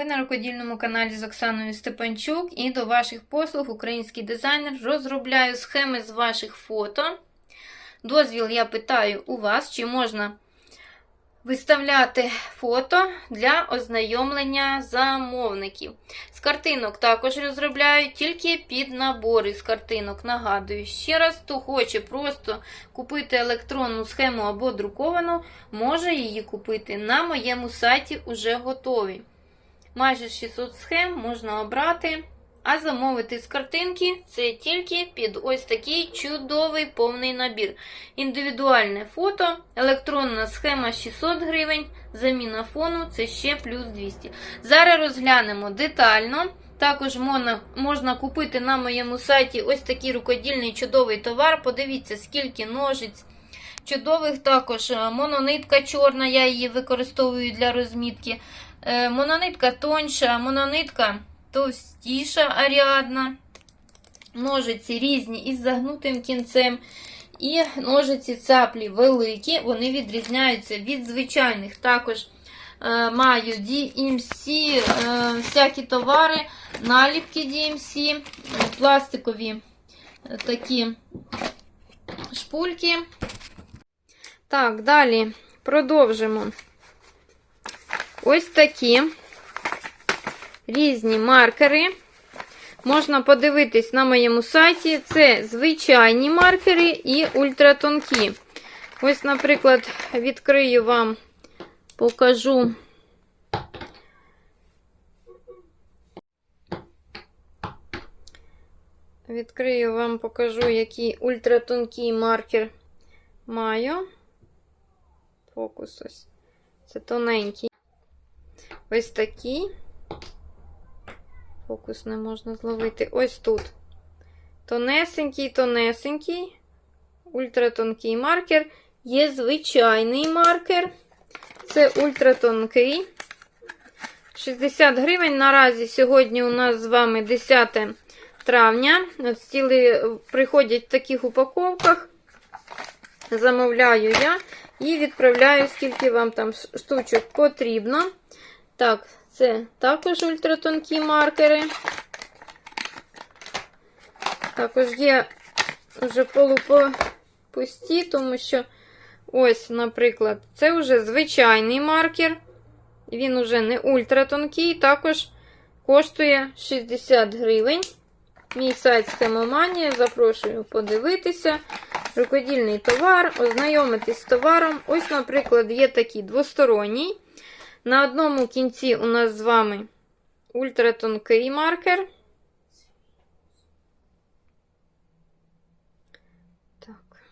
Ви на рукодільному каналі з Оксаною Степанчук і до ваших послуг український дизайнер розробляю схеми з ваших фото. Дозвіл я питаю у вас, чи можна виставляти фото для ознайомлення замовників. З картинок також розробляю тільки під набори з картинок. Нагадую, ще раз, хто хоче просто купити електронну схему або друковану, може її купити на моєму сайті уже готові. Майже 600 схем можна обрати, а замовити з картинки це тільки під ось такий чудовий повний набір. Індивідуальне фото, електронна схема 600 гривень, заміна фону це ще плюс 200. Зараз розглянемо детально. Також можна, можна купити на моєму сайті ось такий рукодільний чудовий товар. Подивіться, скільки ножиць. Чудових також е, мононитка чорна, я її використовую для розмітки. Е, Мононитка тоньша, мононитка товстіша, аріадна. Ножиці різні із загнутим кінцем. І ножиці цаплі великі, вони відрізняються від звичайних. Також е, маю DMC, е, всякі товари, наліпки DMC, е, пластикові е, такі шпульки. Так, далі продовжимо. Ось такі різні маркери. Можна подивитись на моєму сайті. Це звичайні маркери і ультратонкі. Ось, наприклад, відкрию вам, покажу. Відкрию вам, покажу, який ультратонкий маркер маю. Фокус ось. Це тоненький. Ось такий. Фокус не можна зловити. Ось тут. Тонесенький, тонесенький, ультратонкий маркер. Є звичайний маркер. Це ультратонкий. 60 гривень. Наразі сьогодні у нас з вами 10 травня. Стіли приходять в таких упаковках. Замовляю я і відправляю, скільки вам там штучок потрібно. Так, це також ультратонкі маркери. Також є вже полупусті, тому що ось, наприклад, це вже звичайний маркер. Він уже не ультратонкий, також коштує 60 гривень. Мій сайт Схемоманія. Запрошую подивитися. Рукодільний товар, ознайомитись з товаром. Ось, наприклад, є такий двосторонній. На одному кінці у нас з вами ультратонкий маркер. Так.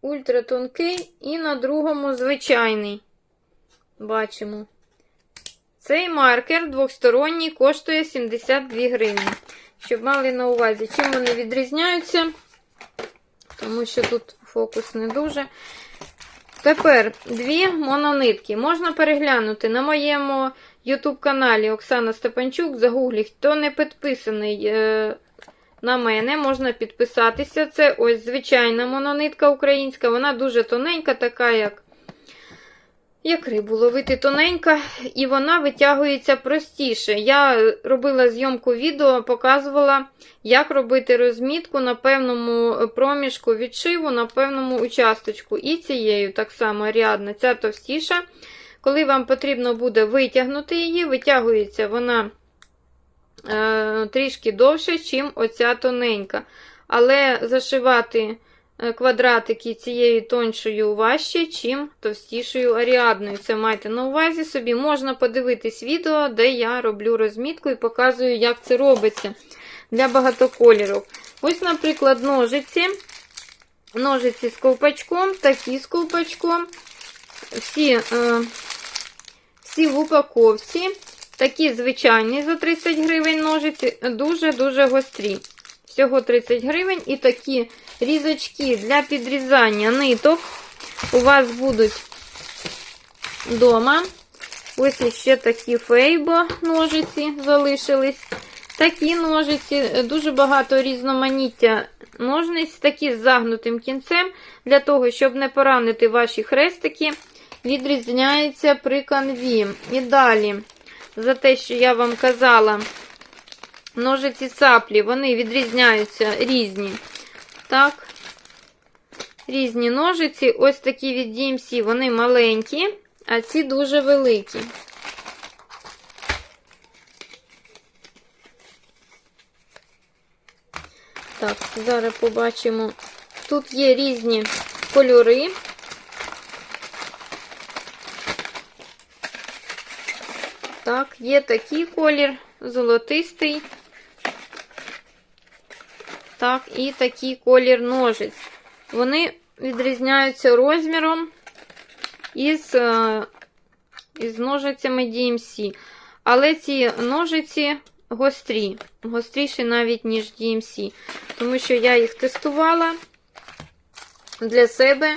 Ультратонкий і на другому звичайний. Бачимо. Цей маркер двохсторонній коштує 72 гривні. Щоб мали на увазі, чим вони відрізняються тому що тут фокус не дуже. Тепер дві мононитки. Можна переглянути на моєму YouTube каналі Оксана Степанчук. Загуглі, хто не підписаний е, на мене, можна підписатися. Це ось звичайна мононитка українська. Вона дуже тоненька, така, як як рибу ловити тоненька, і вона витягується простіше. Я робила зйомку відео, показувала, як робити розмітку на певному проміжку відшиву, на певному участочку. І цією так само рядна, ця товстіша. Коли вам потрібно буде витягнути її, витягується вона е, трішки довше, ніж оця тоненька. Але зашивати. Е, квадратики цією тоншою важче, чим товстішою аріадною. Це майте на увазі собі. Можна подивитись відео, де я роблю розмітку і показую, як це робиться для багатокольорів. Ось, наприклад, ножиці. Ножиці з ковпачком, такі з ковпачком. Всі, е, всі в упаковці. Такі звичайні за 30 гривень ножиці, дуже-дуже гострі. Всього 30 гривень. І такі різочки для підрізання ниток у вас будуть вдома. Ось ще такі фейбо ножиці залишились. Такі ножиці, дуже багато різноманіття ножниць, такі з загнутим кінцем, для того, щоб не поранити ваші хрестики, відрізняється при канві. І далі, за те, що я вам казала, ножиці саплі, вони відрізняються різні. Так, різні ножиці, ось такі від DMC, вони маленькі, а ці дуже великі. Так, зараз побачимо. Тут є різні кольори. Так, є такий колір, золотистий. Так, і такий колір ножиць. Вони відрізняються розміром із, е, із ножицями DMC. Але ці ножиці гострі, гостріші навіть, ніж DMC. Тому що я їх тестувала для себе,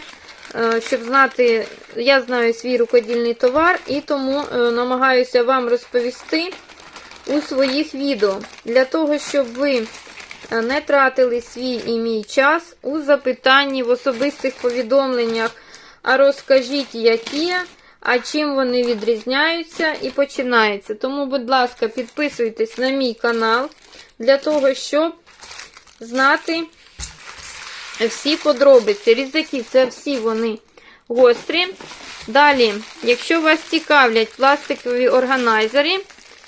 е, щоб знати, я знаю свій рукодільний товар, і тому е, намагаюся вам розповісти у своїх відео. Для того, щоб ви не тратили свій і мій час у запитанні в особистих повідомленнях. А розкажіть, які, а чим вони відрізняються і починається. Тому, будь ласка, підписуйтесь на мій канал для того, щоб знати всі подробиці. Різаки це всі вони гострі. Далі, якщо вас цікавлять пластикові органайзери,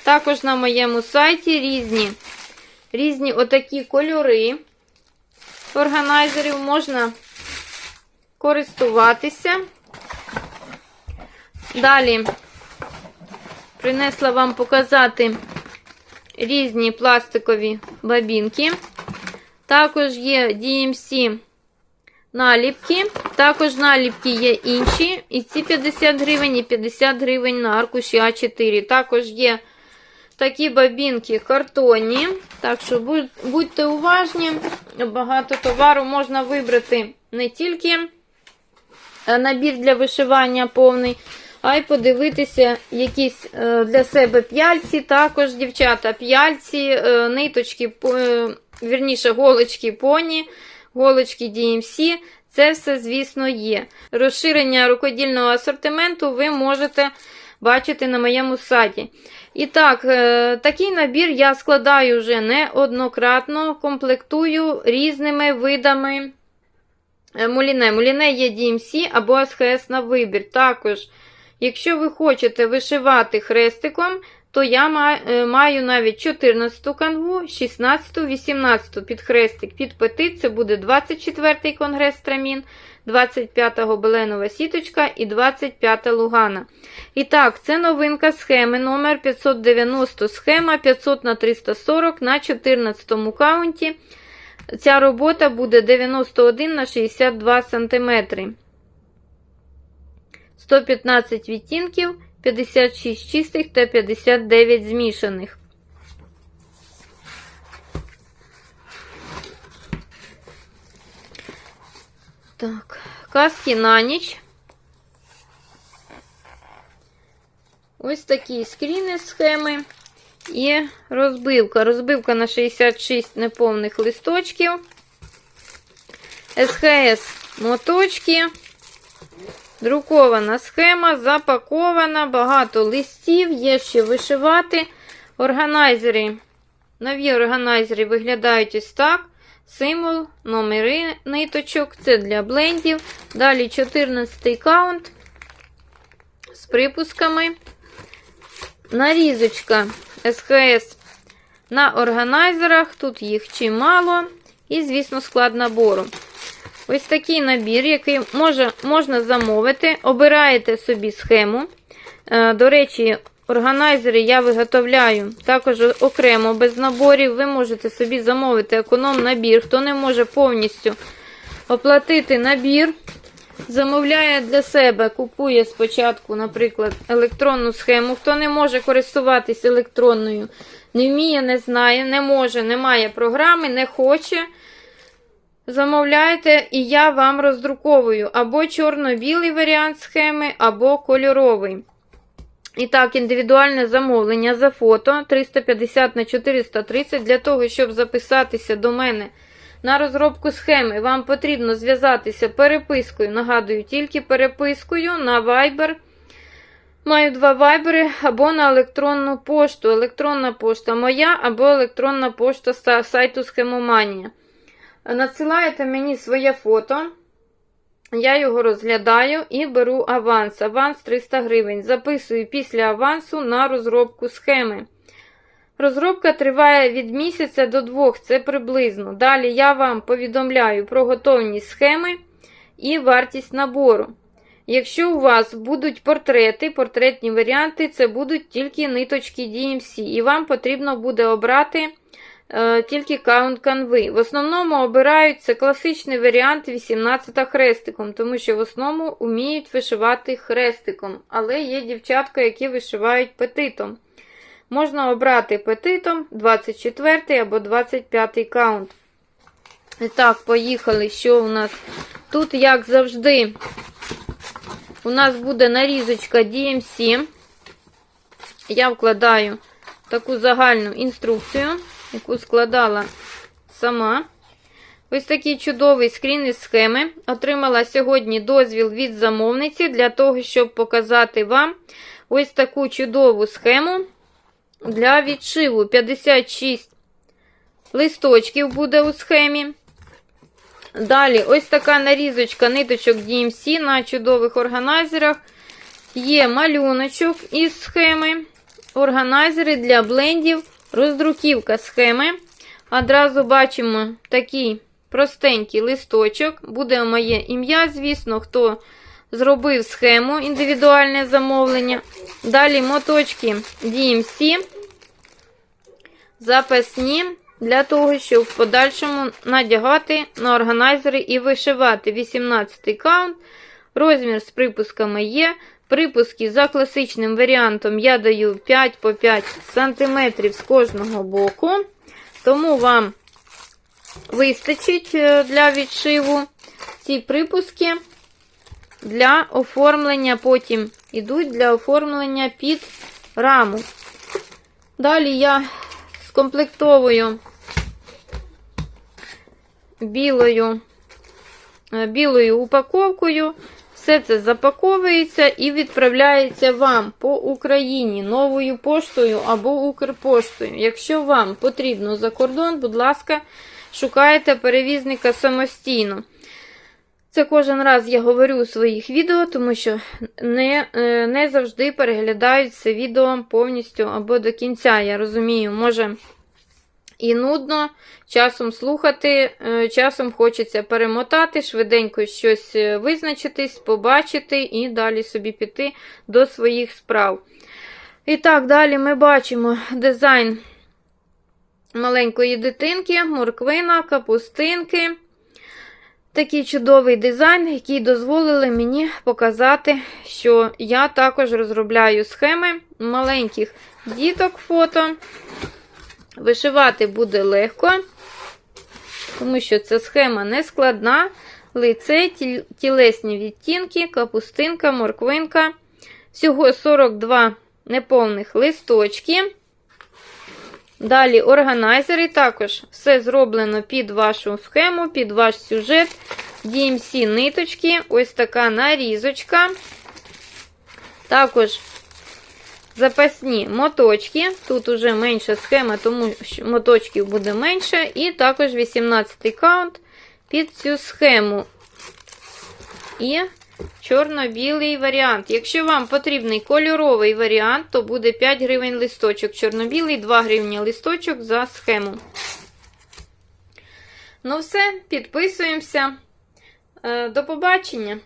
також на моєму сайті різні, різні отакі кольори органайзерів можна користуватися. Далі принесла вам показати різні пластикові бабінки. Також є DMC наліпки. Також наліпки є інші. І ці 50 гривень, і 50 гривень на аркуші А4. Також є такі бабінки картонні. Так що будь- будьте уважні, багато товару можна вибрати не тільки е, набір для вишивання повний, а й подивитися якісь е, для себе п'яльці. Також, дівчата, п'яльці, е, ниточки, вірніше, голочки поні, голочки DMC. Це все, звісно, є. Розширення рукодільного асортименту ви можете бачити на моєму сайті. І так, е, такий набір я складаю вже неоднократно, комплектую різними видами е, муліне. Муліне є DMC або СХС на вибір. Також, якщо ви хочете вишивати хрестиком, то я е, маю навіть 14 канву, 16, 18 під хрестик, під петит. Це буде 24-й конгрес Трамін, 25-го Беленова сіточка і 25-та Лугана. І так, це новинка схеми номер 590 схема 500 на 340 на 14 каунті. Ця робота буде 91 на 62 см. 115 відтінків, 56 чистих та 59 змішаних. Так, казки на ніч. Ось такі скріни схеми і розбивка. Розбивка на 66 неповних листочків. СХС моточки. Друкована схема, запакована, багато листів, є ще вишивати. Органайзери. Нові органайзери виглядають ось так. Символ, номери ниточок. Це для блендів. Далі 14 каунт з припусками. Нарізочка СХС на органайзерах. Тут їх чимало. І, звісно, склад набору. Ось такий набір, який може, можна замовити. Обираєте собі схему. Е, До речі, органайзери я виготовляю також окремо без наборів. Ви можете собі замовити економ-набір. Хто не може повністю оплатити набір, замовляє для себе, купує спочатку, наприклад, електронну схему. Хто не може користуватись електронною, не вміє, не знає, не може, не має програми, не хоче. Замовляйте, і я вам роздруковую або чорно-білий варіант схеми, або кольоровий. І так, індивідуальне замовлення за фото 350 на 430 для того, щоб записатися до мене На розробку схеми вам потрібно зв'язатися перепискою. Нагадую, тільки перепискою на Viber. Маю два вайбери або на електронну пошту. Електронна пошта моя або електронна пошта сайту Схемоманія. Надсилаєте мені своє фото. Я його розглядаю і беру аванс. Аванс 300 гривень. Записую після авансу на розробку схеми. Розробка триває від місяця до двох, це приблизно. Далі я вам повідомляю про готовність схеми і вартість набору. Якщо у вас будуть портрети, портретні варіанти, це будуть тільки ниточки DMC, і вам потрібно буде обрати е, тільки каунт канви. В основному обирають це класичний варіант 18 хрестиком, тому що в основному вміють вишивати хрестиком, але є дівчатка, які вишивають петитом. Можна обрати петитом 24 або 25 каунт. І так, поїхали. Що у нас? Тут, як завжди, у нас буде нарізочка DMC. Я вкладаю таку загальну інструкцію, яку складала сама. Ось такий чудовий скрін із схеми. Отримала сьогодні дозвіл від замовниці для того, щоб показати вам ось таку чудову схему для відшиву. 56 листочків буде у схемі. Далі, ось така нарізочка ниточок DMC на чудових органайзерах. Є малюночок із схеми, органайзери для блендів, роздруківка схеми. Одразу бачимо такий простенький листочок. Буде моє ім'я, звісно, хто зробив схему індивідуальне замовлення. Далі моточки DMC, запасні для того, щоб в подальшому надягати на органайзери і вишивати 18 каунт. Розмір з припусками є. Припуски за класичним варіантом я даю 5 по 5 см з кожного боку. Тому вам вистачить е, для відшиву ці припуски для оформлення, потім йдуть для оформлення під раму. Далі я скомплектовую білою, е, білою упаковкою. Все це запаковується і відправляється вам по Україні новою поштою або Укрпоштою. Якщо вам потрібно за кордон, будь ласка, шукайте перевізника самостійно. Це кожен раз я говорю у своїх відео, тому що не, е, не завжди переглядають це відео повністю або до кінця. Я розумію, може і нудно часом слухати, е, часом хочеться перемотати, швиденько щось е, визначитись, побачити і далі собі піти до своїх справ. І так, далі ми бачимо дизайн маленької дитинки, морквина, капустинки. Такий чудовий дизайн, який дозволили мені показати, що я також розробляю схеми маленьких діток фото. Вишивати буде легко, тому що ця схема не складна. Лице, тілесні відтінки, капустинка, морквинка. Всього 42 неповних листочки. Далі органайзери. Також все зроблено під вашу схему, під ваш сюжет. DMC ниточки. Ось така нарізочка. Також запасні моточки. Тут уже менша схема, тому що моточків буде менше. І також 18 каунт під цю схему. І чорно-білий варіант. Якщо вам потрібний кольоровий варіант, то буде 5 гривень листочок. Чорно-білий, 2 гривні листочок за схему. Ну, все, підписуємося. Е, До побачення!